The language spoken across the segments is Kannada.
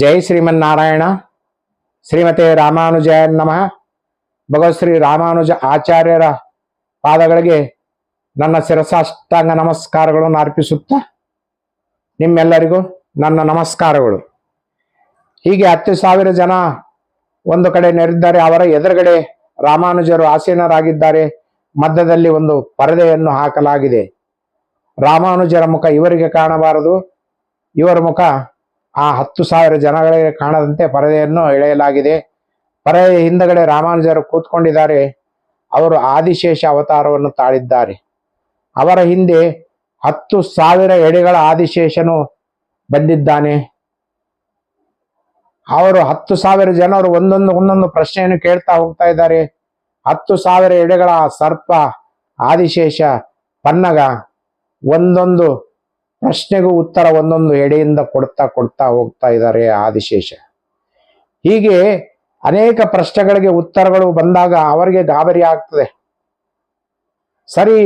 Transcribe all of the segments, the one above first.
ಜೈ ಶ್ರೀಮನ್ನಾರಾಯಣ. ಶ್ರೀಮತೆ ರಾಮಾನುಜಯ ನಮಃ. ಭಗವತ್ ಶ್ರೀ ರಾಮಾನುಜ ಆಚಾರ್ಯರ ಪಾದಗಳಿಗೆ ನನ್ನ ಶಿರಸಾಷ್ಟಾಂಗ ನಮಸ್ಕಾರಗಳನ್ನು ಅರ್ಪಿಸುತ್ತಾ ನಿಮ್ಮೆಲ್ಲರಿಗೂ ನನ್ನ ನಮಸ್ಕಾರಗಳು. ಹೀಗೆ ಹತ್ತು ಸಾವಿರ ಜನ ಒಂದು ಕಡೆ ನೆರೆದಿದ್ದಾರೆ. ಅವರ ಎದುರುಗಡೆ ರಾಮಾನುಜರು ಆಸೀನರಾಗಿದ್ದಾರೆ. ಮಧ್ಯದಲ್ಲಿ ಒಂದು ಪರದೆಯನ್ನು ಹಾಕಲಾಗಿದೆ. ರಾಮಾನುಜರ ಮುಖ ಇವರಿಗೆ ಕಾಣಬಾರದು. ಇವರ ಮುಖ ಆ ಹತ್ತು ಸಾವಿರ ಜನಗಳಿಗೆ ಕಾಣದಂತೆ ಪರದೆಯನ್ನು ಎಳೆಯಲಾಗಿದೆ. ಪರದೆಯ ಹಿಂದಗಡೆ ರಾಮಾನುಜರು ಕೂತ್ಕೊಂಡಿದ್ದಾರೆ. ಅವರು ಆದಿಶೇಷ ಅವತಾರವನ್ನು ತಾಳಿದ್ದಾರೆ. ಅವರ ಹಿಂದೆ ಹತ್ತು ಸಾವಿರ ಎಡೆಗಳ ಆದಿಶೇಷನು ಬಂದಿದ್ದಾನೆ. ಅವರು ಹತ್ತು ಸಾವಿರ ಜನರು ಒಂದೊಂದು ಒಂದೊಂದು ಪ್ರಶ್ನೆಯನ್ನು ಕೇಳ್ತಾ ಹೋಗ್ತಾ ಇದ್ದಾರೆ. ಹತ್ತು ಸಾವಿರ ಎಡೆಗಳ ಸರ್ಪ, ಆದಿಶೇಷ, ಪನ್ನಗ, ಒಂದೊಂದು ಪ್ರಶ್ನೆಗೂ ಉತ್ತರ ಒಂದೊಂದು ಎಡೆಯಿಂದ ಕೊಡ್ತಾ ಕೊಡ್ತಾ ಹೋಗ್ತಾ ಇದ್ದಾರೆ ಆದಿಶೇಷ. ಹೀಗೆ ಅನೇಕ ಪ್ರಶ್ನೆಗಳಿಗೆ ಉತ್ತರಗಳು ಬಂದಾಗ ಅವರಿಗೆ ಗಾಬರಿ ಆಗ್ತದೆ. ಸರಿ,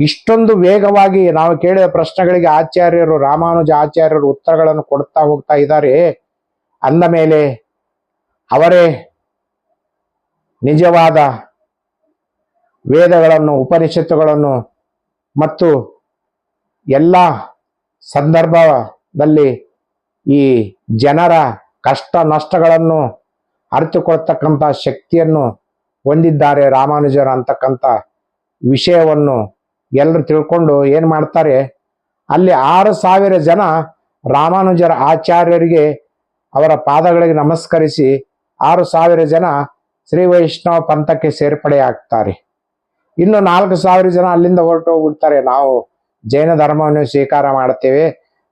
ಇಷ್ಟೊಂದು ವೇಗವಾಗಿ ನಾವು ಕೇಳಿದ ಪ್ರಶ್ನೆಗಳಿಗೆ ಆಚಾರ್ಯರು, ರಾಮಾನುಜ ಆಚಾರ್ಯರು ಉತ್ತರಗಳನ್ನು ಕೊಡ್ತಾ ಹೋಗ್ತಾ ಇದ್ದಾರೆ. ಅಂದ ಮೇಲೆ, ಅವರೇ ನಿಜವಾದ ವೇದಗಳನ್ನು, ಉಪನಿಷತ್ತುಗಳನ್ನು ಮತ್ತು ಎಲ್ಲ ಸಂದರ್ಭದಲ್ಲಿ ಈ ಜನರ ಕಷ್ಟ ನಷ್ಟಗಳನ್ನು ಅರಿತುಕೊಳ್ತಕ್ಕಂಥ ಶಕ್ತಿಯನ್ನು ಹೊಂದಿದ್ದಾರೆ ರಾಮಾನುಜರು ಅಂತಕ್ಕಂಥ ವಿಷಯವನ್ನು ಎಲ್ಲರೂ ತಿಳ್ಕೊಂಡು ಏನು ಮಾಡ್ತಾರೆ? ಅಲ್ಲಿ ಆರು ಸಾವಿರ ಜನ ರಾಮಾನುಜರ ಆಚಾರ್ಯರಿಗೆ ಅವರ ಪಾದಗಳಿಗೆ ನಮಸ್ಕರಿಸಿ ಆರು ಸಾವಿರ ಜನ ಶ್ರೀ ವೈಷ್ಣವ ಪಂಥಕ್ಕೆ ಸೇರ್ಪಡೆ ಆಗ್ತಾರೆ ಇನ್ನು ನಾಲ್ಕು ಸಾವಿರ ಜನ ಅಲ್ಲಿಂದ ಹೊರಟು ಹೋಗ್ಬಿಡ್ತಾರೆ ನಾವು ಜೈನ ಧರ್ಮವನ್ನು ಸ್ವೀಕಾರ ಮಾಡ್ತೇವೆ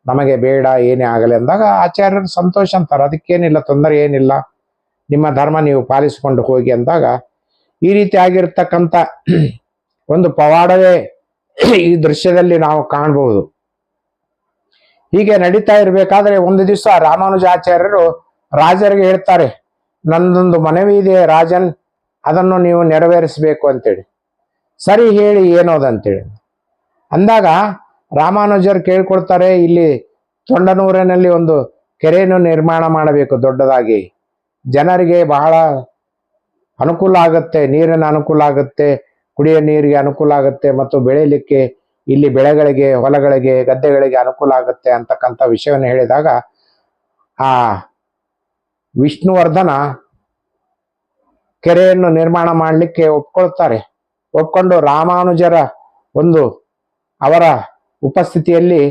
ನಮಗೆ ಬೇಡ, ಏನೇ ಆಗಲಿ ಅಂದಾಗ ಆಚಾರ್ಯರು ಸಂತೋಷ ಅಂತಾರೆ. ಅದಕ್ಕೇನಿಲ್ಲ, ತೊಂದರೆ ಏನಿಲ್ಲ. ನಿಮ್ಮ ಧರ್ಮ ನೀವು ಪಾಲಿಸಿಕೊಂಡು ಹೋಗಿ ಅಂದಾಗ ಈ ರೀತಿ ಆಗಿರ್ತಕ್ಕಂಥ ಒಂದು ಪವಾಡವೇ ಈ ದೃಶ್ಯದಲ್ಲಿ ನಾವು ಕಾಣಬಹುದು. ಹೀಗೆ ನಡೀತಾ ಇರಬೇಕಾದ್ರೆ ಒಂದು ದಿವಸ ರಾಮಾನುಜಾಚಾರ್ಯರು ರಾಜರಿಗೆ ಹೇಳ್ತಾರೆ ನಂದೊಂದು ಮನವಿ ಇದೆ ರಾಜನ್, ಅದನ್ನು ನೀವು ನೆರವೇರಿಸಬೇಕು ಅಂತೇಳಿ. ಸರಿ ಹೇಳಿ ಏನೋದಂತೇಳಿ ಅಂದಾಗ ರಾಮಾನುಜರು ಕೇಳ್ಕೊಳ್ತಾರೆ, ಇಲ್ಲಿ ತೊಂಡನೂರಿನಲ್ಲಿ ಒಂದು ಕೆರೆಯನ್ನು ನಿರ್ಮಾಣ ಮಾಡಬೇಕು ದೊಡ್ಡದಾಗಿ. ಜನರಿಗೆ ಬಹಳ ಅನುಕೂಲ ಆಗುತ್ತೆ, ನೀರಿನ ಅನುಕೂಲ ಆಗುತ್ತೆ, ಕುಡಿಯೋ ನೀರಿಗೆ ಅನುಕೂಲ ಆಗುತ್ತೆ ಮತ್ತು ಬೆಳೆಯಲಿಕ್ಕೆ ಇಲ್ಲಿ ಬೆಳೆಗಳಿಗೆ, ಹೊಲಗಳಿಗೆ, ಗದ್ದೆಗಳಿಗೆ ಅನುಕೂಲ ಆಗುತ್ತೆ ಅಂತಕ್ಕಂಥ ವಿಷಯವನ್ನು ಹೇಳಿದಾಗ, ಆ ವಿಷ್ಣುವರ್ಧನ ಕೆರೆಯನ್ನು ನಿರ್ಮಾಣ ಮಾಡಲಿಕ್ಕೆ ಒಪ್ಕೊಳ್ತಾರೆ. ಒಪ್ಕೊಂಡು ರಾಮಾನುಜರ ಒಂದು ಅವರ ಉಪಸ್ಥಿತಿಯಲ್ಲಿ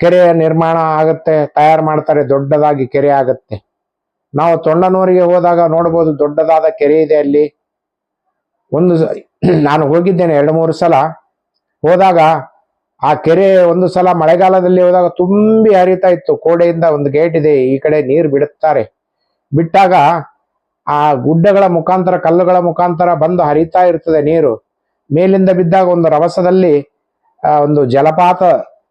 ಕೆರೆಯ ನಿರ್ಮಾಣ ಆಗುತ್ತೆ, ತಯಾರು ಮಾಡ್ತಾರೆ, ದೊಡ್ಡದಾಗಿ ಕೆರೆ ಆಗುತ್ತೆ. ನಾವು ತೊಂಡನೂರಿಗೆ ಹೋದಾಗ ನೋಡ್ಬೋದು ದೊಡ್ಡದಾದ ಕೆರೆ ಇದೆ ಅಲ್ಲಿ. ಒಂದು ನಾನು ಹೋಗಿದ್ದೇನೆ ಎರಡು ಮೂರು ಸಲ. ಹೋದಾಗ ಆ ಕೆರೆ ಒಂದು ಸಲ ಮಳೆಗಾಲದಲ್ಲಿ ಹೋದಾಗ ತುಂಬಿ ಹರಿತಾ ಇತ್ತು. ಕೋಡೆಯಿಂದ ಒಂದು ಗೇಟ್ ಇದೆ, ಈ ಕಡೆ ನೀರು ಬಿಡುತ್ತಾರೆ. ಬಿಟ್ಟಾಗ ಆ ಗುಡ್ಡಗಳ ಮುಖಾಂತರ, ಕಲ್ಲುಗಳ ಮುಖಾಂತರ ಬಂದು ಹರಿತಾ ಇರ್ತದೆ ನೀರು. ಮೇಲಿಂದ ಬಿದ್ದಾಗ ಒಂದು ರಭಸದಲ್ಲಿ ಆ ಒಂದು ಜಲಪಾತ,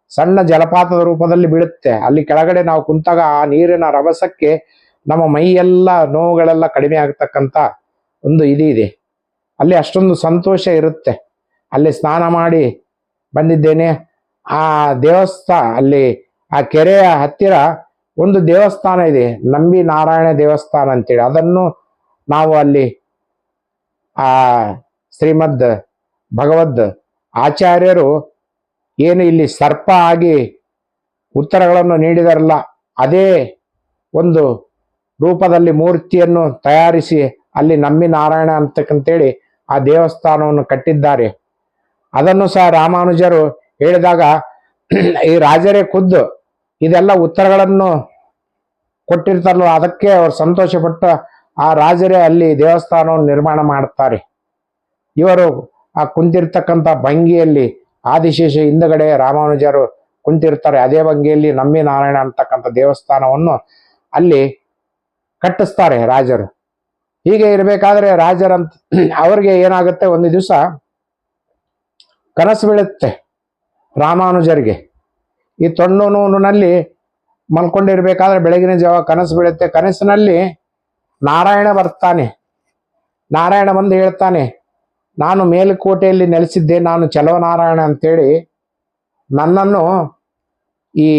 ಸಣ್ಣ ಜಲಪಾತದ ರೂಪದಲ್ಲಿ ಬೀಳುತ್ತೆ. ಅಲ್ಲಿ ಕೆಳಗಡೆ ನಾವು ಕುಂತಾಗ ಆ ನೀರಿನ ರಭಸಕ್ಕೆ ನಮ್ಮ ಮೈಯೆಲ್ಲ ನೋವುಗಳೆಲ್ಲ ಕಡಿಮೆ ಆಗ್ತಕ್ಕಂಥ ಒಂದು ಇದು ಇದೆ. ಅಲ್ಲಿ ಅಷ್ಟೊಂದು ಸಂತೋಷ ಇರುತ್ತೆ. ಅಲ್ಲಿ ಸ್ನಾನ ಮಾಡಿ ಬಂದಿದ್ದೇನೆ. ಆ ದೇವಸ್ಥಾನ ಅಲ್ಲಿ ಆ ಕೆರೆಯ ಹತ್ತಿರ ಒಂದು ದೇವಸ್ಥಾನ ಇದೆ. ನಂಬಿ ನಾರಾಯಣ ದೇವಸ್ಥಾನ ಅಂತೇಳಿ. ಅದನ್ನು ನಾವು ಅಲ್ಲಿ ಆ ಶ್ರೀಮದ್ ಭಗವದ್ ಆಚಾರ್ಯರು ಏನು ಇಲ್ಲಿ ಸರ್ಪ ಆಗಿ ಉತ್ತರಗಳನ್ನು ನೀಡಿದರಲ್ಲ, ಅದೇ ಒಂದು ರೂಪದಲ್ಲಿ ಮೂರ್ತಿಯನ್ನು ತಯಾರಿಸಿ ಅಲ್ಲಿ ನಮ್ಮಿ ನಾರಾಯಣ ಅಂತಕ್ಕಂತೇಳಿ ಆ ದೇವಸ್ಥಾನವನ್ನು ಕಟ್ಟಿದ್ದಾರೆ. ಅದನ್ನು ಸಹ ರಾಮಾನುಜರು ಹೇಳಿದಾಗ, ಈ ರಾಜರೇ ಖುದ್ದು ಇದೆಲ್ಲ ಉತ್ತರಗಳನ್ನು ಕೊಟ್ಟಿರ್ತಾರಲ್ಲ, ಅದಕ್ಕೆ ಅವರು ಸಂತೋಷಪಟ್ಟು ಆ ರಾಜರೇ ಅಲ್ಲಿ ದೇವಸ್ಥಾನವನ್ನು ನಿರ್ಮಾಣ ಮಾಡುತ್ತಾರೆ ಇವರು ಆ ಕುಂತಿರ್ತಕ್ಕಂಥ ಭಂಗಿಯಲ್ಲಿ ಆದಿಶೇಷ ಹಿಂದಗಡೆ ರಾಮಾನುಜರು ಕುಂತಿರ್ತಾರೆ. ಅದೇ ಭಂಗಿಯಲ್ಲಿ ನಮ್ಮಿ ನಾರಾಯಣ ಅಂತಕ್ಕಂಥ ದೇವಸ್ಥಾನವನ್ನು ಅಲ್ಲಿ ಕಟ್ಟಿಸ್ತಾರೆ ರಾಜರು. ಹೀಗೆ ಇರಬೇಕಾದ್ರೆ ರಾಜರಂತ ಅವ್ರಿಗೆ ಏನಾಗುತ್ತೆ? ಒಂದು ದಿವಸ ಕನಸು ಬೀಳುತ್ತೆ ರಾಮಾನುಜರಿಗೆ. ಈ ತೊಣ್ಣೂನಲ್ಲಿ ಮಲ್ಕೊಂಡಿರ್ಬೇಕಾದ್ರೆ ಬೆಳಗಿನ ಜಾವ ಕನಸು ಬೀಳುತ್ತೆ. ಕನಸಿನಲ್ಲಿ ನಾರಾಯಣ ಬರ್ತಾನೆ. ನಾರಾಯಣ ಬಂದು ಹೇಳ್ತಾನೆ ನಾನು ಮೇಲುಕೋಟೆಯಲ್ಲಿ ನೆಲೆಸಿದ್ದೆ, ನಾನು ಚಲವನಾರಾಯಣ ಅಂತೇಳಿ ನನ್ನನ್ನು ಈ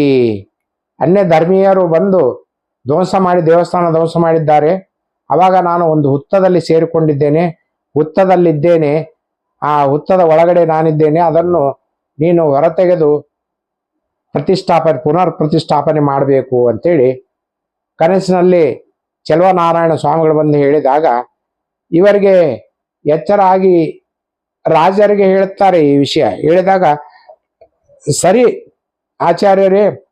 ಅನ್ಯ ಧರ್ಮೀಯರು ಬಂದು ಧ್ವಂಸ ಮಾಡಿ, ದೇವಸ್ಥಾನ ಧ್ವಂಸ ಮಾಡಿದ್ದಾರೆ. ಅವಾಗ ನಾನು ಒಂದು ಹುತ್ತದಲ್ಲಿ ಸೇರಿಕೊಂಡಿದ್ದೇನೆ. ಹುತ್ತದಲ್ಲಿದ್ದೇನೆ. ಆ ಹುತ್ತದ ಒಳಗಡೆ ನಾನಿದ್ದೇನೆ. ಅದನ್ನು ನೀನು ಹೊರತೆಗೆದು ಪ್ರತಿಷ್ಠಾಪನೆ ಪುನರ್ ಪ್ರತಿಷ್ಠಾಪನೆ ಮಾಡಬೇಕು ಅಂತೇಳಿ ಕನಸಿನಲ್ಲಿ ಚೆಲುವನಾರಾಯಣ ಸ್ವಾಮಿಗಳು ಬಂದು ಹೇಳಿದಾಗ, ಇವರಿಗೆ ಎಚ್ಚರ ಆಗಿ ರಾಜರಿಗೆ ಹೇಳುತ್ತಾರೆ ಈ ವಿಷಯ. ಹೇಳಿದಾಗ, ಸರಿ ಆಚಾರ್ಯರೇ,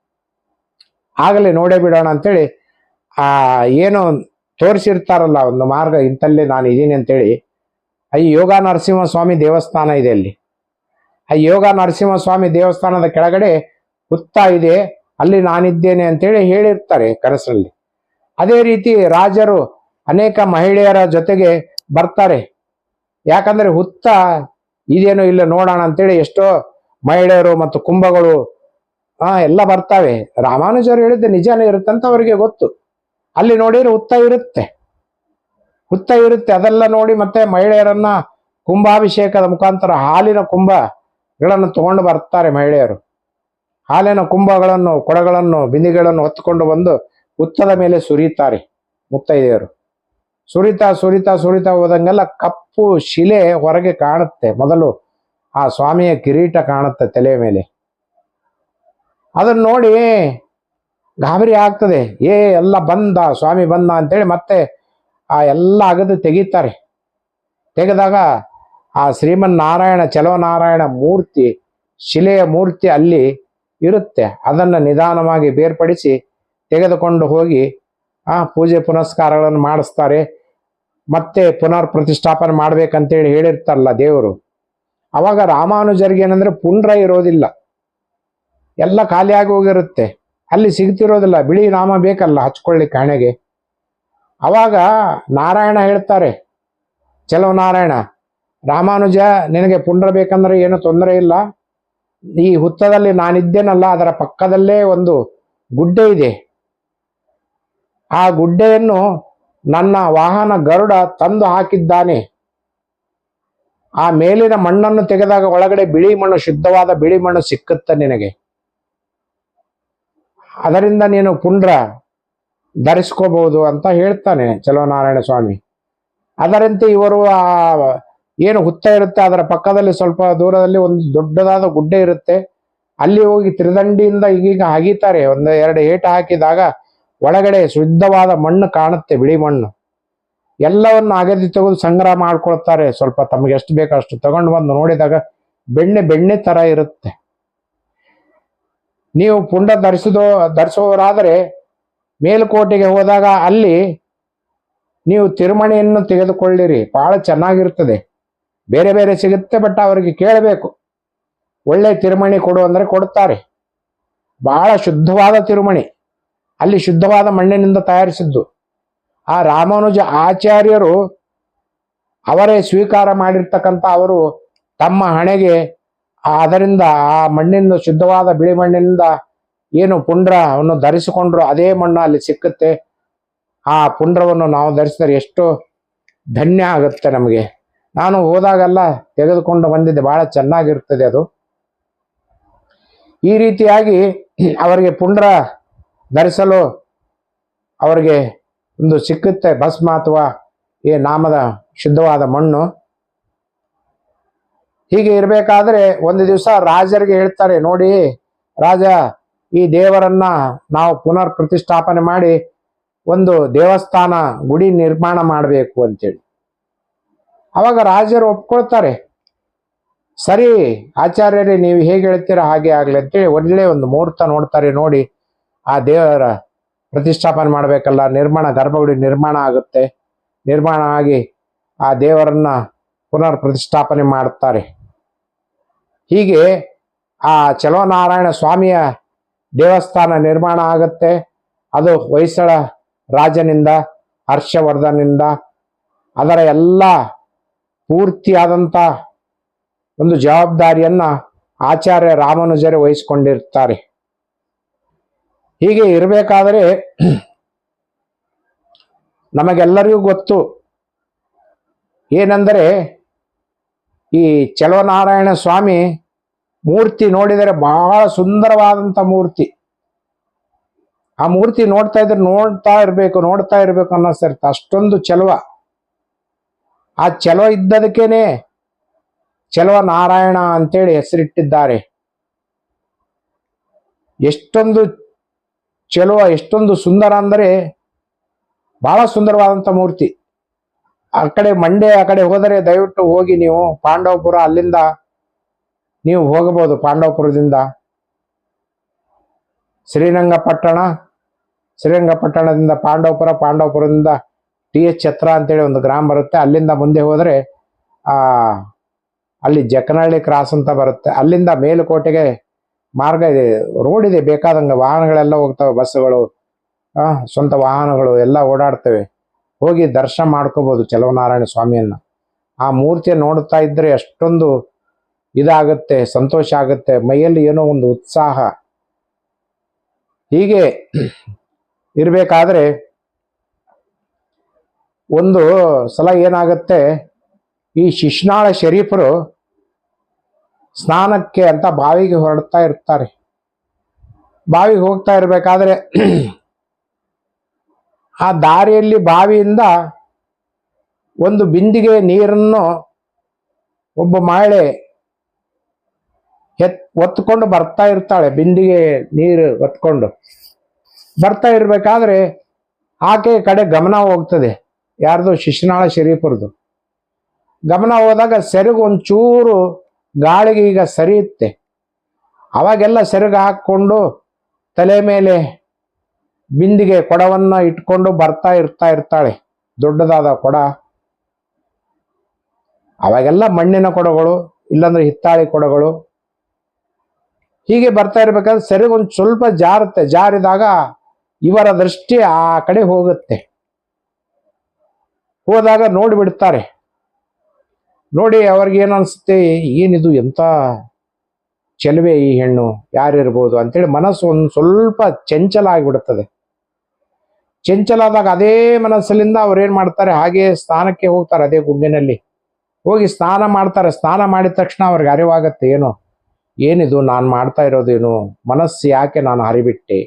ಆಗಲೇ ನೋಡೇ ಬಿಡೋಣ ಅಂತೇಳಿ, ಆ, ಏನು ತೋರಿಸಿರ್ತಾರಲ್ಲ ಒಂದು ಮಾರ್ಗ, ಇಂತಲ್ಲೇ ನಾನು ಇದ್ದೀನಿ ಅಂತೇಳಿ ಈ ಯೋಗ ನರಸಿಂಹ ಸ್ವಾಮಿ ದೇವಸ್ಥಾನ ಇದೆ ಅಲ್ಲಿ. ಆ ಯೋಗ ನರಸಿಂಹ ಸ್ವಾಮಿ ದೇವಸ್ಥಾನದ ಕೆಳಗಡೆ ಹುತ್ತ ಇದೆ, ಅಲ್ಲಿ ನಾನಿದ್ದೇನೆ ಅಂತೇಳಿ ಹೇಳಿರ್ತಾರೆ ಕನಸಲ್ಲಿ ಅದೇ ರೀತಿ ರಾಜರು ಅನೇಕ ಮಹಿಳೆಯರ ಜೊತೆಗೆ ಬರ್ತಾರೆ. ಯಾಕಂದ್ರೆ ಹುತ್ತ ಇದೇನೋ ಇಲ್ಲ ನೋಡೋಣ ಅಂತೇಳಿ ಎಷ್ಟೋ ಮಹಿಳೆಯರು ಮತ್ತು ಕುಂಭಗಳು, ಆ, ಎಲ್ಲ ಬರ್ತಾವೆ. ರಾಮಾನುಜರು ಹೇಳಿದ್ದೆ ನಿಜಾನೇ ಇರುತ್ತಂತ ಅವರಿಗೆ ಗೊತ್ತು. ಅಲ್ಲಿ ನೋಡಿದ್ರೆ ಹುತ್ತ ಇರುತ್ತೆ. ಹುತ್ತ ಇರುತ್ತೆ. ಅದೆಲ್ಲ ನೋಡಿ ಮತ್ತೆ ಮಹಿಳೆಯರನ್ನ ಕುಂಭಾಭಿಷೇಕದ ಮುಖಾಂತರ ಹಾಲಿನ ಕುಂಭಗಳನ್ನು ತಗೊಂಡು ಬರ್ತಾರೆ ಮಹಿಳೆಯರು. ಹಾಲಿನ ಕುಂಭಗಳನ್ನು, ಕೊಡಗಳನ್ನು, ಬಿಂದಿಗಳನ್ನು ಹೊತ್ತುಕೊಂಡು ಬಂದು ಹುತ್ತದ ಮೇಲೆ ಸುರಿಯುತ್ತಾರೆ ಮುತ್ತೈದೆಯರು. ಸುರಿತಾ ಸುರಿತಾ ಸುರಿತಾ ಹೋದಂಗೆಲ್ಲ ಕಪ್ಪು ಶಿಲೆ ಹೊರಗೆ ಕಾಣುತ್ತೆ. ಮೊದಲು ಆ ಸ್ವಾಮಿಯ ಕಿರೀಟ ಕಾಣುತ್ತೆ ತಲೆಯ ಮೇಲೆ. ಅದನ್ನ ನೋಡಿ ಗಾಬರಿ ಆಗ್ತದೆ. ಏ, ಎಲ್ಲ ಬಂದ, ಸ್ವಾಮಿ ಬಂದ ಅಂತೇಳಿ ಮತ್ತೆ ಆ ಎಲ್ಲ ಅಗದು ತೆಗಿತಾರೆ. ತೆಗೆದಾಗ ಆ ಶ್ರೀಮನ್ ನಾರಾಯಣ ಚಲವನಾರಾಯಣ ಮೂರ್ತಿ, ಶಿಲೆಯ ಮೂರ್ತಿ ಅಲ್ಲಿ ಇರುತ್ತೆ. ಅದನ್ನು ನಿಧಾನವಾಗಿ ಬೇರ್ಪಡಿಸಿ ತೆಗೆದುಕೊಂಡು ಹೋಗಿ ಆ ಪೂಜೆ ಪುನಸ್ಕಾರಗಳನ್ನು ಮಾಡಿಸ್ತಾರೆ. ಮತ್ತೆ ಪುನರ್ ಪ್ರತಿಷ್ಠಾಪನೆ ಮಾಡ್ಬೇಕಂತೇಳಿ ಹೇಳಿರ್ತಾರಲ್ಲ ದೇವರು. ಅವಾಗ ರಾಮಾನುಜರಿಗೆ ಏನಂದ್ರೆ ಪುಂಡ್ರ ಇರೋದಿಲ್ಲ. ಎಲ್ಲ ಖಾಲಿಯಾಗಿ ಹೋಗಿರುತ್ತೆ. ಅಲ್ಲಿ ಸಿಗ್ತಿರೋದಿಲ್ಲ. ಬಿಳಿ ನಾಮ ಬೇಕಲ್ಲ ಹಚ್ಕೊಳ್ಳಿಕ್ಕೆ ಹಣೆಗೆ ಅವಾಗ ನಾರಾಯಣ ಹೇಳ್ತಾರೆ. ಚಲೋ ನಾರಾಯಣ, ರಾಮಾನುಜ ನಿನಗೆ ಪುಂಡ್ರ ಬೇಕಂದ್ರೆ ಏನು ತೊಂದರೆ ಇಲ್ಲ. ಈ ಹುತ್ತದಲ್ಲಿ ನಾನಿದ್ದೇನಲ್ಲ, ಅದರ ಪಕ್ಕದಲ್ಲೇ ಒಂದು ಗುಡ್ಡೆ ಇದೆ. ಆ ಗುಡ್ಡೆಯನ್ನು ನನ್ನ ವಾಹನ ಗರುಡ ತಂದು ಹಾಕಿದ್ದಾನೆ. ಆ ಮೇಲಿನ ಮಣ್ಣನ್ನು ತೆಗೆದಾಗ ಒಳಗಡೆ ಬಿಳಿ ಮಣ್ಣು, ಶುದ್ಧವಾದ ಬಿಳಿ ಮಣ್ಣು ಸಿಕ್ಕುತ್ತೆ ನಿನಗೆ. ಅದರಿಂದ ನೀನು ಪುಂಡ್ರ ಧರಿಸ್ಕೋಬಹುದು ಅಂತ ಹೇಳ್ತಾನೆ ಚಲವನಾರಾಯಣ ಸ್ವಾಮಿ. ಅದರಂತೆ ಇವರು ಆ ಏನು ಹುತ್ತ ಇರುತ್ತೆ, ಅದರ ಪಕ್ಕದಲ್ಲಿ ಸ್ವಲ್ಪ ದೂರದಲ್ಲಿ ಒಂದು ದೊಡ್ಡದಾದ ಗುಡ್ಡೆ ಇರುತ್ತೆ. ಅಲ್ಲಿ ಹೋಗಿ ತ್ರಿದಂಡಿಯಿಂದ ಈಗೀಗ ಹಗೀತಾರೆ ಒಂದು ಎರಡು ಏಟ ಹಾಕಿದಾಗ ಒಳಗಡೆ ಶುದ್ಧವಾದ ಮಣ್ಣು ಕಾಣುತ್ತೆ, ಬಿಳಿ ಮಣ್ಣು. ಎಲ್ಲವನ್ನು ಅಗದಿ ತೆಗೆದು ಸಂಗ್ರಹ ಮಾಡ್ಕೊಳ್ತಾರೆ. ಸ್ವಲ್ಪ ತಮಗೆ ಎಷ್ಟು ಬೇಕೋ ಅಷ್ಟು ತಗೊಂಡು ಬಂದು ನೋಡಿದಾಗ ಬೆಣ್ಣೆ ಬೆಣ್ಣೆ ತರ ಇರುತ್ತೆ. ನೀವು ಪುಂಡ ಧರಿಸಿದೋ ಧರಿಸುವವರಾದರೆ ಮೇಲುಕೋಟೆಗೆ ಹೋದಾಗ ಅಲ್ಲಿ ನೀವು ತಿರುಮಣಿಯನ್ನು ತೆಗೆದುಕೊಳ್ಳಿರಿ. ಬಹಳ ಚೆನ್ನಾಗಿರ್ತದೆ ಬೇರೆ ಬೇರೆ ಸಿಗುತ್ತೆ, ಬಟ್ ಅವರಿಗೆ ಕೇಳಬೇಕು. ಒಳ್ಳೆ ತಿರುಮಣಿ ಕೊಡು ಅಂದ್ರೆ ಕೊಡುತ್ತಾರೆ ಬಹಳ ಶುದ್ಧವಾದ ತಿರುಮಣಿ. ಅಲ್ಲಿ ಶುದ್ಧವಾದ ಮಣ್ಣಿನಿಂದ ತಯಾರಿಸಿದ್ದು. ಆ ರಾಮಾನುಜ ಆಚಾರ್ಯರು ಅವರೇ ಸ್ವೀಕಾರ ಮಾಡಿರ್ತಕ್ಕಂಥ ಅವರು ತಮ್ಮ ಹಣೆಗೆ ಅದರಿಂದ ಆ ಮಣ್ಣಿಂದ ಶುದ್ಧವಾದ ಬಿಳಿ ಮಣ್ಣಿನಿಂದ ಏನು ಪುಂಡ್ರವನ್ನು ಧರಿಸಿಕೊಂಡ್ರು ಅದೇ ಮಣ್ಣು ಅಲ್ಲಿ ಸಿಕ್ಕುತ್ತೆ. ಆ ಪುಂಡ್ರವನ್ನು ನಾವು ಧರಿಸಿದರೆ ಎಷ್ಟು ಧನ್ಯ ಆಗುತ್ತೆ ನಮಗೆ. ನಾನು ಹೋದಾಗೆಲ್ಲ ತೆಗೆದುಕೊಂಡು ಬಂದಿದ್ದೆ. ಬಹಳ ಚೆನ್ನಾಗಿರ್ತದೆ ಅದು. ಈ ರೀತಿಯಾಗಿ ಅವರಿಗೆ ಪುಂಡ್ರ ಧರಿಸಲು ಅವರಿಗೆ ಒಂದು ಸಿಕ್ಕುತ್ತೆ, ಭಸ್ಮ ಅಥವಾ ಈ ನಾಮದ ಶುದ್ಧವಾದ ಮಣ್ಣು. ಹೀಗೆ ಇರಬೇಕಾದ್ರೆ ಒಂದು ದಿವಸ ರಾಜರಿಗೆ ಹೇಳ್ತಾರೆ, ನೋಡಿ ರಾಜ, ಈ ದೇವರನ್ನ ನಾವು ಪುನರ್ ಪ್ರತಿಷ್ಠಾಪನೆ ಮಾಡಿ ಒಂದು ದೇವಸ್ಥಾನ, ಗುಡಿ ನಿರ್ಮಾಣ ಮಾಡಬೇಕು ಅಂತೇಳಿ. ಅವಾಗ ರಾಜರು ಒಪ್ಕೊಳ್ತಾರೆ, ಸರಿ, ಆಚಾರ್ಯರೇ, ನೀವು ಹೇಗೆ ಹೇಳ್ತೀರಾ ಹಾಗೆ ಆಗ್ಲಿ ಅಂತೇಳಿ ಒಳ್ಳೆ ಒಂದು ಮುಹೂರ್ತ ನೋಡ್ತಾರೆ, ನೋಡಿ ಆ ದೇವರ ಪ್ರತಿಷ್ಠಾಪನೆ ಮಾಡಬೇಕಲ್ಲ, ನಿರ್ಮಾಣ, ಗರ್ಭಗುಡಿ ನಿರ್ಮಾಣ ಆಗುತ್ತೆ. ನಿರ್ಮಾಣ ಆಗಿ ಆ ದೇವರನ್ನ ಪುನರ್ ಪ್ರತಿಷ್ಠಾಪನೆ ಮಾಡುತ್ತಾರೆ ಹೀಗೆ ಆ ಚಲೋನಾರಾಯಣ ಸ್ವಾಮಿಯ ದೇವಸ್ಥಾನ ನಿರ್ಮಾಣ ಆಗುತ್ತೆ. ಅದು ಹೊಯ್ಸಳ ರಾಜನಿಂದ, ಹರ್ಷವರ್ಧನಿಂದ, ಅದರ ಎಲ್ಲ ಪೂರ್ತಿಯಾದಂಥ ಒಂದು ಜವಾಬ್ದಾರಿಯನ್ನು ಆಚಾರ್ಯ ರಾಮಾನುಜರೇ ವಹಿಸಿಕೊಂಡಿರ್ತಾರೆ. ಹೀಗೆ ಇರಬೇಕಾದರೆ ನಮಗೆಲ್ಲರಿಗೂ ಗೊತ್ತು. ಏನೆಂದರೆ ಈ ಚಲವನಾರಾಯಣ ಸ್ವಾಮಿ ಮೂರ್ತಿ ನೋಡಿದರೆ ಬಹಳ ಸುಂದರವಾದಂಥ ಮೂರ್ತಿ. ಆ ಮೂರ್ತಿ ನೋಡ್ತಾ ಇದ್ರೆ ನೋಡ್ತಾ ಇರಬೇಕು, ನೋಡ್ತಾ ಇರ್ಬೇಕು ಅನ್ನಿಸ್ತಿರ್ತ ಅಷ್ಟೊಂದು ಚಲುವ. ಆ ಚಲವ ಇದ್ದದಕ್ಕೇನೆ ಚೆಲುವ ನಾರಾಯಣ ಅಂತೇಳಿ ಹೆಸರಿಟ್ಟಿದ್ದಾರೆ. ಎಷ್ಟೊಂದು ಚೆಲುವ ಎಷ್ಟೊಂದು ಸುಂದರ ಅಂದರೆ ಬಹಳ ಸುಂದರವಾದಂಥ ಮೂರ್ತಿ. ಆ ಕಡೆ ಮಂಡ್ಯ, ಆ ಕಡೆ ಹೋದರೆ ದಯವಿಟ್ಟು ಹೋಗಿ ನೀವು ಪಾಂಡವಪುರ ಅಲ್ಲಿಂದ ನೀವು ಹೋಗಬಹುದು ಪಾಂಡವಪುರದಿಂದ. ಶ್ರೀರಂಗಪಟ್ಟಣ, ಶ್ರೀರಂಗಪಟ್ಟಣದಿಂದ ಪಾಂಡವಪುರ, ಪಾಂಡವಪುರದಿಂದ ಟಿ ಎಚ್ ಛತ್ರ ಅಂತೇಳಿ ಒಂದು ಗ್ರಾಮ ಬರುತ್ತೆ. ಅಲ್ಲಿಂದ ಮುಂದೆ ಹೋದರೆ ಅಲ್ಲಿ ಜಕನಹಳ್ಳಿ ಕ್ರಾಸ್ ಅಂತ ಬರುತ್ತೆ. ಅಲ್ಲಿಂದ ಮೇಲುಕೋಟೆಗೆ ಮಾರ್ಗ ಇದೆ ರೋಡ್ ಇದೆ, ಬೇಕಾದಂಗೆ ವಾಹನಗಳೆಲ್ಲ ಹೋಗ್ತವೆ, ಬಸ್ಸುಗಳು ಸ್ವಂತ ವಾಹನಗಳು ಎಲ್ಲ ಓಡಾಡ್ತವೆ. ಹೋಗಿ ದರ್ಶನ ಮಾಡ್ಕೋಬಹುದು ಚಲವನಾರಾಯಣ ಸ್ವಾಮಿಯನ್ನ. ಆ ಮೂರ್ತಿ ನೋಡ್ತಾ ಇದ್ದರೆ ಅಷ್ಟೊಂದು ಇದಾಗುತ್ತೆ, ಸಂತೋಷ ಆಗುತ್ತೆ, ಮೈಯಲ್ಲಿ ಏನೋ ಒಂದು ಉತ್ಸಾಹ. ಹೀಗೆ ಇರಬೇಕಾದ್ರೆ ಒಂದು ಸಲ ಏನಾಗುತ್ತೆ, ಈ ಶಿಶ್ನಾಳ ಶರೀಫರು ಸ್ನಾನಕ್ಕೆ ಅಂತ ಬಾವಿಗೆ ಹೊರಡ್ತಾ ಇರ್ತಾರೆ. ಬಾವಿಗೆ ಹೋಗ್ತಾ ಇರಬೇಕಾದ್ರೆ ಆ ದಾರಿಯಲ್ಲಿ ಬಾವಿಯಿಂದ ಒಂದು ಬಿಂದಿಗೆ ನೀರನ್ನು ಒಬ್ಬ ಮಹಿಳೆ ಎತ್ ಒತ್ಕೊಂಡು ಬರ್ತಾ ಇರ್ತಾಳೆ, ಬಿಂದಿಗೆ ನೀರು ಒತ್ಕೊಂಡು ಬರ್ತಾ ಇರ್ಬೇಕಾದ್ರೆ ಆಕೆ ಕಡೆ ಗಮನ ಹೋಗ್ತದೆ. ಯಾರ್ದು ಶಿಶುನಾಳ ಶರೀಫರದು ಗಮನ ಹೋದಾಗ ಸೆರಗು ಒಂಚೂರು ಗಾಳಿಗೆ ಈಗ ಸರಿಯುತ್ತೆ ಅವಾಗೆಲ್ಲ ಸೆರಗು ಹಾಕ್ಕೊಂಡು ತಲೆ ಮೇಲೆ ಬಿಂದಿಗೆ ಕೊಡವನ್ನು ಇಟ್ಕೊಂಡು ಬರ್ತಾ ಇರ್ತಾ ಇರ್ತಾಳೆ. ದೊಡ್ಡದಾದ ಕೊಡ. ಅವಾಗೆಲ್ಲ ಮಣ್ಣಿನ ಕೊಡಗಳು, ಇಲ್ಲಾಂದ್ರೆ ಹಿತ್ತಾಳಿ ಕೊಡಗಳು. ಹೀಗೆ ಬರ್ತಾ ಇರಬೇಕಾದ್ರೆ ಸೆರಗು ಒಂದು ಸ್ವಲ್ಪ ಜಾರುತ್ತೆ. ಜಾರಿದಾಗ ಇವರ ದೃಷ್ಟಿ ಆ ಕಡೆ ಹೋಗುತ್ತೆ. ಹೋದಾಗ ನೋಡಿ ಬಿಡ್ತಾರೆ ನೋಡಿ ಅವ್ರಿಗೆ ಏನು ಅನ್ಸುತ್ತೆ? ಏನಿದು ಎಂಥ ಚೆಲುವೆ ಈ ಹೆಣ್ಣು? ಯಾರಿರ್ಬೋದು ಅಂತೇಳಿ ಮನಸ್ಸು ಒಂದು ಸ್ವಲ್ಪ ಚಂಚಲ ಆಗಿಬಿಡುತ್ತದೆ ಚಂಚಲ ಆದಾಗ ಅದೇ ಮನಸ್ಸಲ್ಲಿಂದ ಅವ್ರು ಏನು ಮಾಡ್ತಾರೆ? ಹಾಗೆ ಸ್ನಾನಕ್ಕೆ ಹೋಗ್ತಾರೆ ಅದೇ ಗುಂಗಿನಲ್ಲಿ. ಹೋಗಿ ಸ್ನಾನ ಮಾಡ್ತಾರೆ. ಸ್ನಾನ ಮಾಡಿದ ತಕ್ಷಣ ಅವ್ರಿಗೆ ಅರಿವಾಗತ್ತೆ, ಏನು? ಏನಿದು? ನಾನು ಮಾಡ್ತಾ ಇರೋದೇನು? ಮನಸ್ಸು ಯಾಕೆ ನಾನು ಹರಿಬಿಟ್ಟೆ?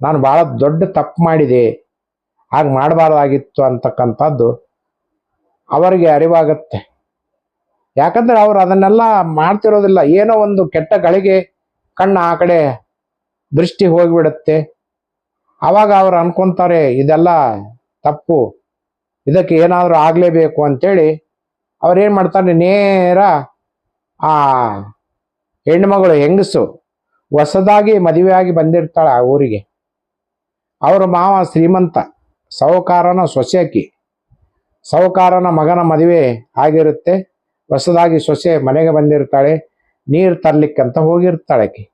ನಾನು ಬಹಳ ದೊಡ್ಡ ತಪ್ಪು ಮಾಡಿದೆ. ಹಾಗೆ ಮಾಡಬಾರ್ದಾಗಿತ್ತು ಅಂತಕ್ಕಂಥದ್ದು ಅವರಿಗೆ ಅರಿವಾಗತ್ತೆ. ಯಾಕಂದ್ರೆ ಅವ್ರು ಅದನ್ನೆಲ್ಲ ಮಾಡ್ತಿರೋದಿಲ್ಲ. ಏನೋ ಒಂದು ಕೆಟ್ಟ ಗಳಿಗೆ ಕಣ್ಣು ಆ ಕಡೆ ದೃಷ್ಟಿ ಹೋಗಿಬಿಡುತ್ತೆ. ಆವಾಗ ಅವ್ರು ಅನ್ಕೊಂತಾರೆ, ಇದೆಲ್ಲ ತಪ್ಪು. ಇದಕ್ಕೆ ಏನಾದರೂ ಆಗಲೇಬೇಕು ಅಂತೇಳಿ ಅವ್ರೇನು ಮಾಡ್ತಾರೆ, ನೇರ ಆ ಹೆಣ್ಮಗಳು ಹೆಂಗಸು ಹೊಸದಾಗಿ ಮದುವೆಯಾಗಿ ಬಂದಿರ್ತಾಳೆ ಆ ಊರಿಗೆ. ಅವರ ಮಾವ ಶ್ರೀಮಂತ ಸಾಹುಕಾರನ ಸೊಸೆಕಿ ಸಾಹುಕಾರನ ಮಗನ ಮದುವೆ ಆಗಿರುತ್ತೆ. ಹೊಸದಾಗಿ ಸೊಸೆ ಮನೆಗೆ ಬಂದಿರ್ತಾಳೆ, ನೀರು ತರ್ಲಿಕ್ಕಂತ ಹೋಗಿರ್ತಾಳೆ ಆಕೆ.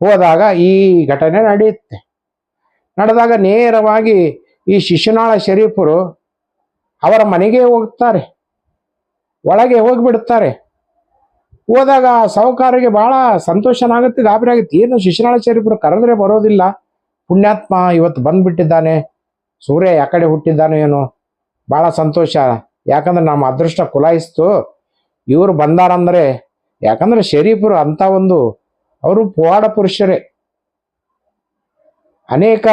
ಹೋದಾಗ ಈ ಘಟನೆ ನಡೆಯುತ್ತೆ. ನಡೆದಾಗ ನೇರವಾಗಿ ಈ ಶಿಶುನಾಳ ಶರೀಫರು ಅವರ ಮನೆಗೆ ಹೋಗ್ತಾರೆ, ಒಳಗೆ ಹೋಗ್ಬಿಡ್ತಾರೆ. ಹೋದಾಗ ಸಾಹುಕಾರಿಗೆ ಬಹಳ ಸಂತೋಷನಾಗುತ್ತೆ, ಗಾಬರಿ ಆಗುತ್ತೆ. ಏನು ಶಿಶುನಾಳ ಶರೀಫರು ಕರೆದ್ರೆ ಬರೋದಿಲ್ಲ. ಪುಣ್ಯಾತ್ಮ ಇವತ್ತು ಬಂದ್ಬಿಟ್ಟಿದ್ದಾನೆ, ಸೂರ್ಯ ಯಾಕಡೆ ಹುಟ್ಟಿದ್ದಾನೋ ಏನು. ಬಹಳ ಸಂತೋಷ. ಯಾಕಂದ್ರೆ ನಮ್ಮ ಅದೃಷ್ಟ ಕುಲಾಯಿಸ್ತು. ಇವರು ಬಂದಾರಂದ್ರೆ, ಯಾಕಂದ್ರೆ ಶರೀಫರು ಅಂತ ಒಂದು ಅವರು ಪುವಾಡ ಪುರುಷರೇ. ಅನೇಕ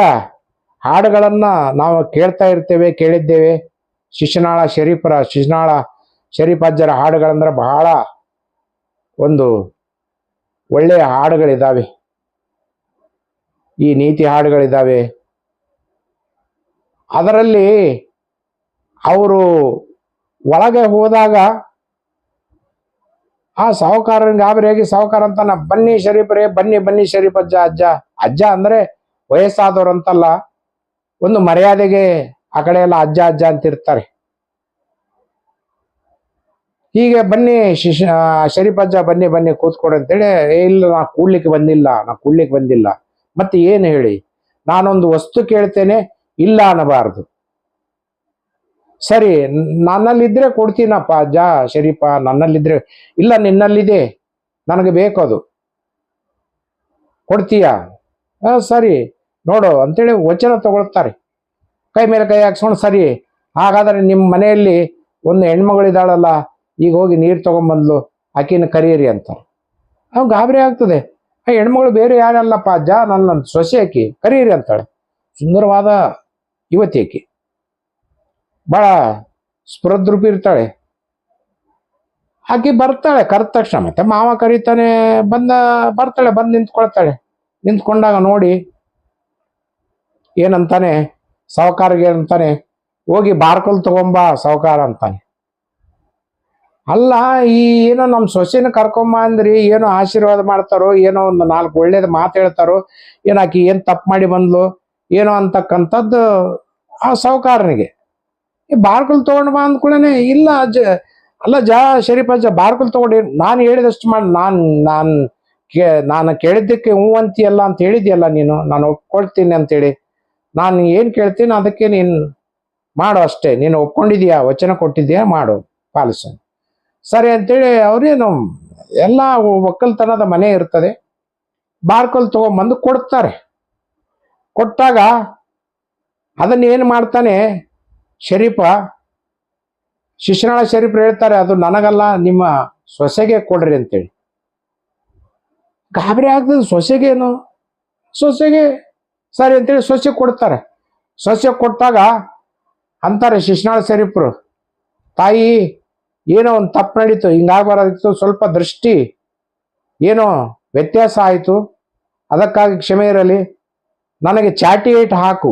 ಹಾಡುಗಳನ್ನು ನಾವು ಕೇಳ್ತಾ ಇರ್ತೇವೆ, ಕೇಳಿದ್ದೇವೆ. ಶಿಶುನಾಳ ಶರೀಫರ, ಶಿಶುನಾಳ ಶರೀಫ್ ಅಜ್ಜರ ಹಾಡುಗಳಂದ್ರೆ ಬಹಳ ಒಂದು ಒಳ್ಳೆಯ ಹಾಡುಗಳಿದ್ದಾವೆ ಈ ನೀತಿ ಹಾಡುಗಳಿದ್ದಾವೆ ಅದರಲ್ಲಿ ಅವರು ಒಳಗೆ ಹೋದಾಗ ಆ ಸಾಹುಕಾರನ ಗಾಬರಿಯಾಗಿ ಸಾಹುಕಾರ ಅಂತಾನ? ಬನ್ನಿ ಶರೀಫರೇ ಬನ್ನಿ ಬನ್ನಿ ಶರೀಫ್ ಅಜ್ಜ ಅಜ್ಜ. ಅಜ್ಜ ಅಂದ್ರೆ ವಯಸ್ಸಾದವ್ರು ಅಂತಲ್ಲ ಒಂದು ಮರ್ಯಾದೆಗೆ ಆ ಕಡೆ ಎಲ್ಲ ಅಜ್ಜ ಅಜ್ಜ ಅಂತ ಇರ್ತಾರೆ. ಹೀಗೆ ಬನ್ನಿ ಶಿಶ ಶರೀಫ್ ಅಜ್ಜ ಬನ್ನಿ ಬನ್ನಿ ಕೂತ್ಕೊಡಿ ಅಂತೇಳಿ "ಏ, ಇಲ್ಲ ನಾ ಕೂಡ್ಲಿಕ್ಕೆ ಬಂದಿಲ್ಲ ನಾ ಕೂಡ್ಲಿಕ್ಕೆ ಬಂದಿಲ್ಲ. ಮತ್ತೆ ಏನು ಹೇಳಿ? ನಾನೊಂದು ವಸ್ತು ಕೇಳ್ತೇನೆ ಇಲ್ಲ ಅನ್ನಬಾರದು. ಸರಿ ನನ್ನಲ್ಲಿದ್ದರೆ ಕೊಡ್ತೀನಪ್ಪ ಅಜ್ಜ ಶರೀಫ ನನ್ನಲ್ಲಿದ್ರೆ ಇಲ್ಲ ನಿನ್ನಲ್ಲಿದೆ ನನಗೆ ಬೇಕದು. ಕೊಡ್ತೀಯಾ? ಆ, ಸರಿ ನೋಡು ಅಂತೇಳಿ ವಚನ ತಗೊಳ್ತಾರೆ. ಕೈ ಮೇಲೆ ಕೈ ಹಾಕ್ಸ್ಕೊಂಡು ಸರಿ ಹಾಗಾದ್ರೆ ನಿಮ್ಮ ಮನೆಯಲ್ಲಿ ಒಂದು ಹೆಣ್ಮಗಳಿದ್ದಾಳಲ್ಲ ಈಗ ಹೋಗಿ ನೀರು ತೊಗೊಂಬಂದ್ಲು ಆಕಿನ ಕರೀರಿ ಅಂತಾರೆ. ಅವ್ನು ಗಾಬರಿ ಆಗ್ತದೆ. ಆ ಹೆಣ್ಮಗಳು ಬೇರೆ ಯಾರಲ್ಲಪ್ಪ ಅಜ್ಜ ನನ್ನ ಸೊಸೆ ಆಕಿ ಕರೀರಿ ಅಂತಾಳೆ. ಸುಂದರವಾದ ಯುವತಿ ಆಕಿ. ಭಾಳ ಸ್ಪೃದ್ರೂಪಿ ಇರ್ತಾಳೆ. ಆಕೆ ಬರ್ತಾಳೆ, ಕರೆದ ತಕ್ಷಣ ಮತ್ತೆ ಮಾವ ಕರೀತಾನೆ, ಬಂದ, ಬರ್ತಾಳೆ, ಬಂದು ನಿಂತ್ಕೊಳ್ತಾಳೆ. ನಿಂತ್ಕೊಂಡಾಗ ನೋಡಿ, ಏನಂತಾನೆ, ಸಾವುಕಾರಿಗೆ ಏನಂತಾನೆ ಹೋಗಿ ಬಾರ್ಕಲ್ ತಗೊಂಬ, ಸಾವುಕಾರ ಅಂತಾನೆ. ಅಲ್ಲ, ಈ ಏನೋ ನಮ್ಮ ಸೊಸೆನ ಕರ್ಕೊಂಬ ಅಂದ್ರಿ, ಏನೋ ಆಶೀರ್ವಾದ ಮಾಡ್ತಾರೋ, ಏನೋ ಒಂದು ನಾಲ್ಕು ಒಳ್ಳೇದು ಮಾತು ಹೇಳ್ತಾರೋ, ಏನಾಕಿ ಏನು ತಪ್ಪು ಮಾಡಿ ಬಂದ್ಲು, ಏನೋ ಅಂತಕ್ಕಂಥದ್ದು ಆ ಸಾವುಕಾರನಿಗೆ. ಬಾರ್ಕಲ್ ತಗೊಂಡ್ ಬಾ ಅಂದ್ಕೊಳ್ಳೇನೆ ಇಲ್ಲ ಅಜ್ಜ ಅಲ್ಲ ಜಾ ಶರೀಫ್ ಅಜ್ಜ ಬಾರ್ಕಲ್ ತಗೊಂಡು ನಾನು ಹೇಳಿದಷ್ಟು ಮಾಡಿ ನಾನು ನಾನು ಕೇ, ನಾನು ಕೇಳಿದ್ದಕ್ಕೆ ಹ್ಞೂ ಅಂತೀಯಲ್ಲ ಅಂತ ಹೇಳಿದ್ಯಲ್ಲ ನೀನು, ನಾನು ಒಪ್ಕೊಳ್ತೀನಿ ಅಂತೇಳಿ. ನಾನು ಏನು ಕೇಳ್ತೀನಿ ಅದಕ್ಕೆ ನೀನು ಮಾಡು ಅಷ್ಟೇ, ನೀನು ಒಪ್ಕೊಂಡಿದ್ಯಾ, ವಚನ ಕೊಟ್ಟಿದ್ಯಾ, ಮಾಡು, ಪಾಲಿಸು. ಸರಿ ಅಂತೇಳಿ ಅವ್ರೇನು, ಎಲ್ಲ ಒಕ್ಕಲ್ತನದ ಮನೆ ಇರ್ತದೆ ಬಾರ್ಕಲ್ ತೊಗೊಂಬಂದು ಕೊಡ್ತಾರೆ. ಕೊಟ್ಟಾಗ ಅದನ್ನ ಏನು ಮಾಡ್ತಾನೆ ಶರೀಫ ಶಿಶುನಾಳ ಶರೀಫ್ ಹೇಳ್ತಾರೆ, ಅದು ನನಗಲ್ಲ, ನಿಮ್ಮ ಸೊಸೆಗೆ ಕೊಡ್ರಿ ಅಂತೇಳಿ. ಗಾಬರಿ ಆಗ್ತದೆ ಸೊಸೆಗೇನು ಸೊಸೆಗೆ ಸರಿ ಅಂತೇಳಿ ಸೊಸೆ ಕೊಡ್ತಾರೆ. ಸೊಸೆ ಕೊಟ್ಟಾಗ ಅಂತಾರೆ ಶಿಶುನಾಳ ಶರೀಫ್ರು, ತಾಯಿ, ಏನೋ ಒಂದು ತಪ್ಪು ನಡೀತು ಹಿಂಗಾಗಬಾರದಿತ್ತು ಸ್ವಲ್ಪ ದೃಷ್ಟಿ, ಏನೋ ವ್ಯತ್ಯಾಸ ಆಯಿತು, ಅದಕ್ಕಾಗಿ ಕ್ಷಮೆ ಇರಲಿ, ನನಗೆ ಚಾಟಿ ಏಟ್ ಹಾಕು.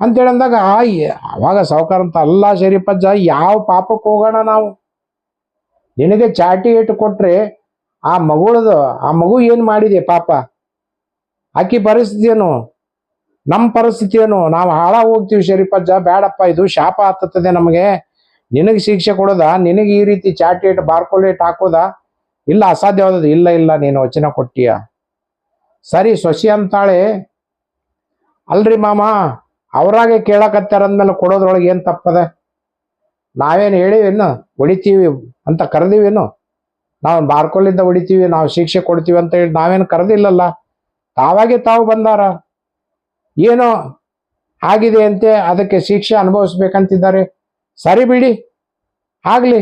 ಅಂತೇಳಿ ಅಂದಾಗ ಅವಾಗ ಸಾವುಕಾರ ಅಂತ ಅಲ್ಲ ಶರೀಫಜ್ಜ ಯಾವ ಪಾಪಕ್ಕೆ ಹೋಗೋಣ ನಾವು? ನಿನಗೆ ಚಾಟಿ ಏಟು ಕೊಟ್ರೆ ಆ ಮಗುಳದು, ಆ ಮಗು ಏನು ಮಾಡಿದೆ ಪಾಪ? ಆಕಿ ಪರಿಸ್ಥಿತಿ ಏನು ನಮ್ಮ ಪರಿಸ್ಥಿತಿ ಏನು ನಾವು ಹಾಳಾಗಿ ಹೋಗ್ತೀವಿ ಶರೀಫಜ್ಜ ಬೇಡಪ್ಪ ಇದು, ಶಾಪ ಹತ್ತದೆ ನಮಗೆ. ನಿನಗೆ ಶಿಕ್ಷೆ ಕೊಡೋದ? ನಿನಗೆ ಈ ರೀತಿ ಚಾಟಿ ಏಟ್ ಬಾರ್ಕೋಲೇಟ್ ಹಾಕೋದ? ಇಲ್ಲ, ಅಸಾಧ್ಯವಾದದ್ದು, ಇಲ್ಲ ಇಲ್ಲ, ನೀನು ವಚನ ಕೊಟ್ಟಿಯ? ಸರಿ, ಸೊಸಿ ಅಂತಾಳೆ. ಅಲ್ರಿ ಮಾಮ ಅವರಾಗೆ ಕೇಳಕತ್ತಾರ ಅಂದ್ಮೇಲೆ ಕೊಡೋದ್ರೊಳಗೆ ಏನು ತಪ್ಪದ? ನಾವೇನು ಹೇಳಿವೇನು ಹೊಡಿತೀವಿ ಅಂತ ಕರೆದಿವೇನು ನಾವು ಬಾರ್ಕೊಳ್ಳಿಂದ ಹೊಡಿತೀವಿ, ನಾವು ಶಿಕ್ಷೆ ಕೊಡ್ತೀವಿ ಅಂತ ಹೇಳಿ ನಾವೇನು ಕರೆದಿಲ್ಲಲ್ಲ? ತಾವಾಗೆ ತಾವು ಬಂದಾರ? ಏನೋ ಆಗಿದೆ ಅಂತೆ, ಅದಕ್ಕೆ ಶಿಕ್ಷೆ ಅನುಭವಿಸ್ಬೇಕಂತಿದ್ದಾರೆ. ಸರಿ ಬಿಡಿ, ಆಗಲಿ.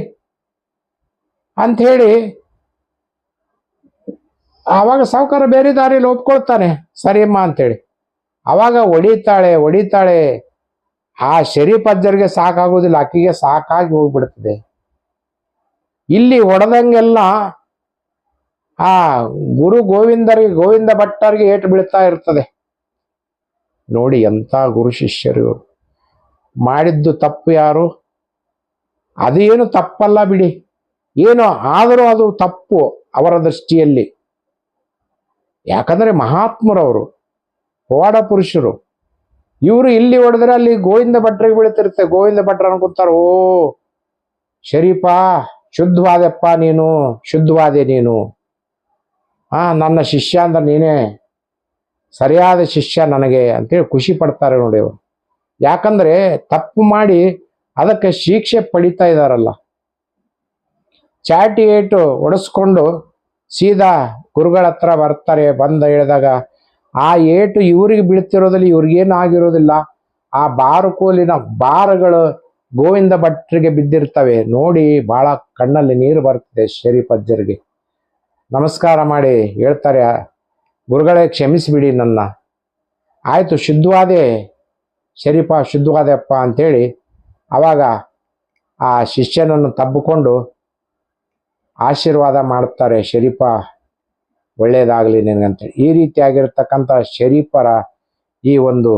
ಹೇಳಿ ಆವಾಗ ಸಾವುಕಾರ ಬೇರೆ ದಾರಿಯಲ್ಲಿ ಒಪ್ಕೊಳ್ತಾನೆ, ಸರಿಯಮ್ಮ ಅಂತೇಳಿ. ಅವಾಗ ಹೊಡಿತಾಳೆ ಹೊಡಿತಾಳೆ ಆ ಶರೀಫ್ ಸಾಕಾಗೋದಿಲ್ಲ ಅಕ್ಕಿಗೆ ಸಾಕಾಗಿ ಹೋಗ್ಬಿಡ್ತದೆ. ಇಲ್ಲಿ ಹೊಡೆದಂಗೆಲ್ಲ ಆ ಗುರು ಗೋವಿಂದರಿಗೆ, ಗೋವಿಂದ ಭಟ್ಟರಿಗೆ ಏಟು ಬೀಳ್ತಾ ಇರ್ತದೆ. ನೋಡಿ ಎಂಥ ಗುರು ಶಿಷ್ಯರು. ಮಾಡಿದ್ದು ತಪ್ಪು ಯಾರು? ಅದೇನು ತಪ್ಪಲ್ಲ ಬಿಡಿ. ಏನೋ ಆದರೂ ಅದು ತಪ್ಪು ಅವರ ದೃಷ್ಟಿಯಲ್ಲಿ. ಯಾಕಂದ್ರೆ ಮಹಾತ್ಮರವರು. ಪವಾಡ ಪುರುಷರು. ಇವರು ಇಲ್ಲಿ ಹೊಡೆದ್ರೆ ಅಲ್ಲಿ ಗೋವಿಂದ ಭಟ್ರಿಗೆ ಬೀಳ್ತಿರುತ್ತೆ. ಗೋವಿಂದ ಭಟ್ರ ಅನ್ಕೊಂತಾರ ಓ, ಶರೀಫ, ಶುದ್ಧವಾದಪ್ಪ ನೀನು, ಶುದ್ಧವಾದೆ ನೀನು. ಆ, ನನ್ನ ಶಿಷ್ಯ ಅಂದ್ರೆ ನೀನೇ, ಸರಿಯಾದ ಶಿಷ್ಯ ನನಗೆ. ಅಂತೇಳಿ ಖುಷಿ ಪಡ್ತಾರೆ ನೋಡಿ ಅವರು ಯಾಕಂದ್ರೆ ತಪ್ಪು ಮಾಡಿ ಅದಕ್ಕೆ ಶಿಕ್ಷೆ ಪಡಿತಾ ಇದ್ದಾರಲ್ಲ ಚಾಟಿ ಏಟು ಒಡಿಸ್ಕೊಂಡು ಸೀದಾ ಗುರುಗಳ ಹತ್ರ ಬರ್ತಾರೆ, ಬಂದ ಹೇಳಿದಾಗ ಆ ಏಟು ಇವರಿಗೆ ಬೀಳ್ತಿರೋದಲ್ಲಿ ಇವ್ರಿಗೇನು ಆಗಿರೋದಿಲ್ಲ ಆ ಬಾರುಕೋಲಿನ ಬಾರುಗಳು ಗೋವಿಂದ ಭಟ್ರಿಗೆ ಬಿದ್ದಿರ್ತವೆ. ನೋಡಿ ಬಹಳ ಕಣ್ಣಲ್ಲಿ ನೀರು ಬರ್ತದೆ ಶರೀಫಜ್ಜರಿಗೆ. ನಮಸ್ಕಾರ ಮಾಡಿ ಹೇಳ್ತಾರೆ, ಗುರುಗಳೇ ಕ್ಷಮಿಸಿಬಿಡಿ ನನ್ನ. ಆಯಿತು, ಶುದ್ಧವಾದೆ ಶರೀಫ, ಶುದ್ಧವಾದೆಪ್ಪ ಅಂಥೇಳಿ ಆವಾಗ ಆ ಶಿಷ್ಯನನ್ನು ತಬ್ಬಿಕೊಂಡು ಆಶೀರ್ವಾದ ಮಾಡುತ್ತಾರೆ ಶರೀಫ. ಒಳ್ಳೇದಾಗಲಿ ನಿನಗಂತೇಳಿ ಈ ರೀತಿಯಾಗಿರ್ತಕ್ಕಂಥ ಶರೀಫರ ಈ ಒಂದು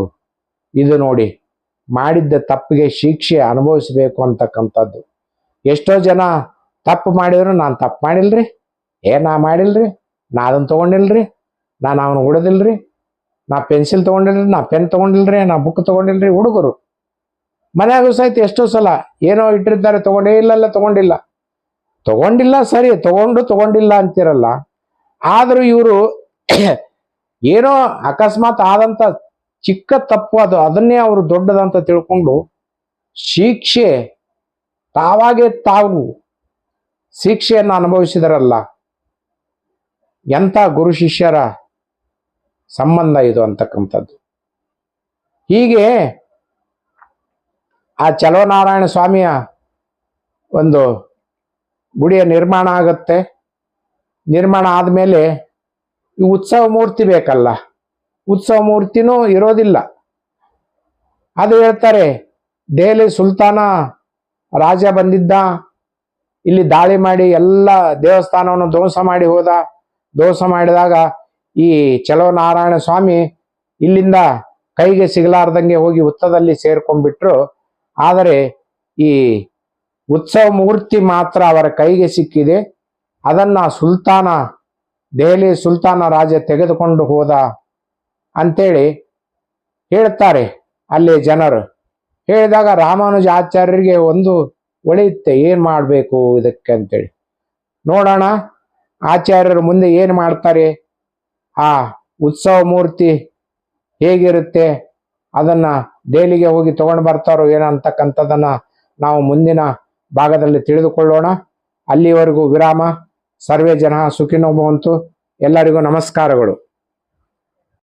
ಇದು ನೋಡಿ ಮಾಡಿದ್ದ ತಪ್ಪಿಗೆ ಶಿಕ್ಷೆ ಅನುಭವಿಸಬೇಕು ಅಂತಕ್ಕಂಥದ್ದು. ಎಷ್ಟೋ ಜನ ತಪ್ಪು ಮಾಡಿದ್ರು, ನಾನು ತಪ್ಪು ಮಾಡಿಲ್ರಿ? ಏ, ನಾ ಮಾಡಿಲ್ರಿ? ನಾ ಅದನ್ನು ತೊಗೊಂಡಿಲ್ರಿ? ನಾನು ಅವನು ಹೊಡೆದಿಲ್ರಿ ನಾ ಪೆನ್ಸಿಲ್ ತೊಗೊಂಡಿಲ್ರಿ? ನಾ ಪೆನ್ ತೊಗೊಂಡಿಲ್ರಿ? ನಾ ಬುಕ್ ತೊಗೊಂಡಿಲ್ರಿ? ಹುಡುಗರು. ಮನೆಯಾಗ ಸಹಿತ ಎಷ್ಟೋ ಸಲ ಏನೋ ಇಟ್ಟಿರ್ತಾರೆ, ತೊಗೊಂಡೇ ಇಲ್ಲಲ್ಲ, ತೊಗೊಂಡಿಲ್ಲ. ತಗೊಂಡಿಲ್ಲ ಸರಿ, ತಗೊಂಡು ತಗೊಂಡಿಲ್ಲ ಅಂತಿರಲ್ಲ. ಆದ್ರೂ ಇವರು ಏನೋ ಅಕಸ್ಮಾತ್ ಆದಂತ ಚಿಕ್ಕ ತಪ್ಪು ಅದು, ಅದನ್ನೇ ಅವರು ದೊಡ್ಡದಂತ ತಿಳ್ಕೊಂಡು ಶಿಕ್ಷೆ ತಾವಾಗೆ ತಾವು ಶಿಕ್ಷೆಯನ್ನು ಅನುಭವಿಸಿದರಲ್ಲ. ಎಂಥ ಗುರು ಶಿಷ್ಯರ ಸಂಬಂಧ ಇದು ಅಂತಕ್ಕಂಥದ್ದು. ಹೀಗೆ ಆ ಚಲೋನಾರಾಯಣ ಸ್ವಾಮಿಯ ಒಂದು ಗುಡಿಯ ನಿರ್ಮಾಣ ಆಗತ್ತೆ. ನಿರ್ಮಾಣ ಆದಮೇಲೆ ಈ ಉತ್ಸವ ಮೂರ್ತಿ ಬೇಕಲ್ಲ. ಉತ್ಸವ ಮೂರ್ತಿನೂ ಇರೋದಿಲ್ಲ. ಅದು ಹೇಳ್ತಾರೆ ದೆಹಲಿ ಸುಲ್ತಾನ ರಾಜ ಬಂದಿದ್ದ, ಇಲ್ಲಿ ದಾಳಿ ಮಾಡಿ ಎಲ್ಲ ದೇವಸ್ಥಾನವನ್ನು ಧ್ವಂಸ ಮಾಡಿ ಹೋದ. ಧ್ವಂಸ ಮಾಡಿದಾಗ ಈ ಚಲೋ ನಾರಾಯಣ ಸ್ವಾಮಿ ಇಲ್ಲಿಂದ ಕೈಗೆ ಸಿಗಲಾರ್ದಂಗೆ ಹೋಗಿ ಉತ್ತದಲ್ಲಿ ಸೇರ್ಕೊಂಡ್ಬಿಟ್ರು. ಆದರೆ ಈ ಉತ್ಸವ ಮೂರ್ತಿ ಮಾತ್ರ ಅವರ ಕೈಗೆ ಸಿಕ್ಕಿದೆ. ಅದನ್ನ ಸುಲ್ತಾನ, ದೆಹಲಿ ಸುಲ್ತಾನ ರಾಜ ತೆಗೆದುಕೊಂಡು ಹೋದ ಅಂತೇಳಿ ಹೇಳ್ತಾರೆ ಅಲ್ಲಿ ಜನರು. ಹೇಳಿದಾಗ ರಾಮಾನುಜ ಆಚಾರ್ಯರಿಗೆ ಒಂದು ಒಳೆಯುತ್ತೆ, ಏನು ಮಾಡಬೇಕು ಇದಕ್ಕೆ ಅಂತೇಳಿ. ನೋಡೋಣ, ಆಚಾರ್ಯರು ಮುಂದೆ ಏನು ಮಾಡ್ತಾರೆ? ಆ ಉತ್ಸವ ಮೂರ್ತಿ ಹೇಗಿರುತ್ತೆ? ಅದನ್ನ ದೆಹಲಿಗೆ ಹೋಗಿ ತಗೊಂಡು ಬರ್ತಾರೋ ಏನೋ ನಾವು ಮುಂದಿನ ಭಾಗದಲ್ಲಿ ತಿಳಿದುಕೊಳ್ಳೋಣ. ಅಲ್ಲಿವರೆಗೂ ವಿರಾಮ. ಸರ್ವೇ ಜನ ಸುಖಿನೋ ಭವಂತು ಎಲ್ಲರಿಗೂ ನಮಸ್ಕಾರಗಳು.